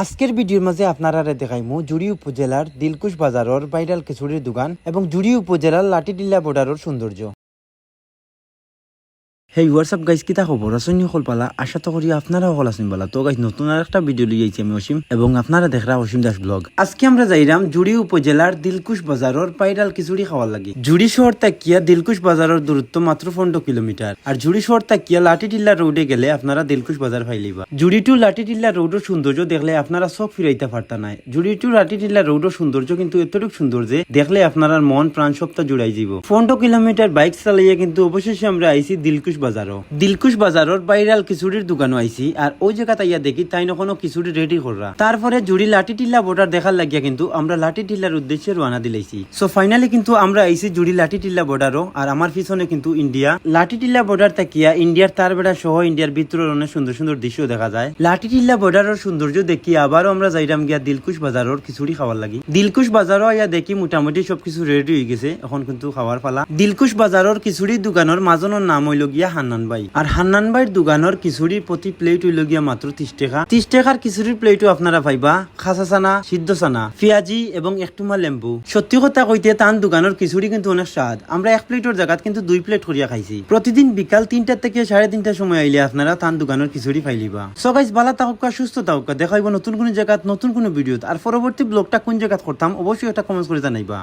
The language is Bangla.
আজকের ভিডিওর মাঝে আপনারা দেখাইমু জুড়ি উপজেলার দিলকুশ বাজারের বাইরাল খিচুড়ির দোকান এবং জুড়ি উপজেলার লাঠিডিল্লা বর্ডারের সৌন্দর্য। হেই হোয়াটসঅ্যাপ গাইজ কিতা খবর আসনি হল পালা। আশা তো করি আপনারা হল আসেন পালা। তো গাইজ নতুন আর একটা ভিডিও লিয়ে আমি, অসীম। এবং আপনারা দেখরা অসীম দাস ব্লগ আজকে আমরা যাইরাম জুড়ি উপজেলার দিলকুশ বাজারের পাইরাল খিচুড়ি খাওয়ার লাগি। জুড়ি শহর তাকিয়া দিলকুশ বাজারের দূরত্ব মাত্র পনেরো কিলোমিটার আর জুড়ি শহর তাকিয়া লাঠি টিল্লা রোডে গেলে আপনারা দিলকুশ বাজার ফাইলিবা জুড়ি টু লাঠি টিল্লা রোডের সৌন্দর্য দেখলে আপনারা সব ফিরাইতে পারতা নাই। জুড়ি টু লাটিটিল্লা রোডের সৌন্দর্য কিন্তু এতটুকু সুন্দর যে দেখলে আপনার মন প্রাণ সপ্তাহ জুড়াই যাব। পনেরো কিলোমিটার বাইক চালাইয়া কিন্তু অবশেষে আমরা আইছি দিলকুশ বাজারও। দিলকুশ বাজারের বাইরাল খিচুড়ির দোকানও আইছি, আর ওই জায়গা তাইয়া দেখি তাই কোনো খিচুড়ি রেডি করা তারপরে জুড়ি লাঠি টিল্লা বর্ডার দেখার লাগিয়া কিন্তু আমরা লাঠি টিল্লার উদ্দেশ্যে রওনা দিলাইছি। সো ফাইনালি কিন্তু আমরা আইছি জুড়ি লাঠি টিল্লা বর্ডারও, আর আমার পিছনে কিন্তু ইন্ডিয়া। লাঠি টিল্লা বর্ডার তাকিয়া ইন্ডিয়ার তার বেড়া সহ ইন্ডিয়ার ভিতরের অনেক সুন্দর সুন্দর দৃশ্য দেখা যায়। লাঠি টিল্লা বর্ডারের সৌন্দর্য দেখি আবারও আমরা যাইরাম গিয়া দিলকুশ বাজারের খিচুড়ি খাওয়ার লাগি। দিলকুশ বাজারও আইয়া দেখি মোটামুটি সবকিছু রেডি হয়ে গেছে, এখন কিন্তু খাওয়ার পালা। দিলকুশ বাজারের খিচুড়ির দোকানের মাজনের নাম হইল গিয়া হান্নান ভাই আর হান্নান ভাইয়ের দোকানের খিচুড়ির প্রতি প্লেট হইল গিয়া মাত্র ত্রিশ টাকা। ত্রিশ টাকার খিচুড়ির প্লেটও আপনারা পাইবা। খাসা চানা, সিদ্ধ চানা, পেঁয়াজি এবং একটুমা লেম্বু। সত্যি কথা কইতে তান দোকানের খিচুড়ি কিন্তু অনেক স্বাদ। আমরা এক প্লেটের জায়গাত কিন্তু দুই প্লেট করিয়া খাইছি। প্রতিদিন বিকাল তিনটা থেকে সাড়ে তিনটার সময় আইলে আপনারা তান দোকানের খিচুড়ি ফাইলিবা সো গাইস ভালো থাকুকা সুস্থ থাকুকা দেখাইব নতুন কোন জায়গাত নতুন কোন ভিডিওত। আর পরবর্তী ব্লগটা কোন জায়গাত করতাম, অবশ্যই এটা কমেন্ট করে জানাইবা।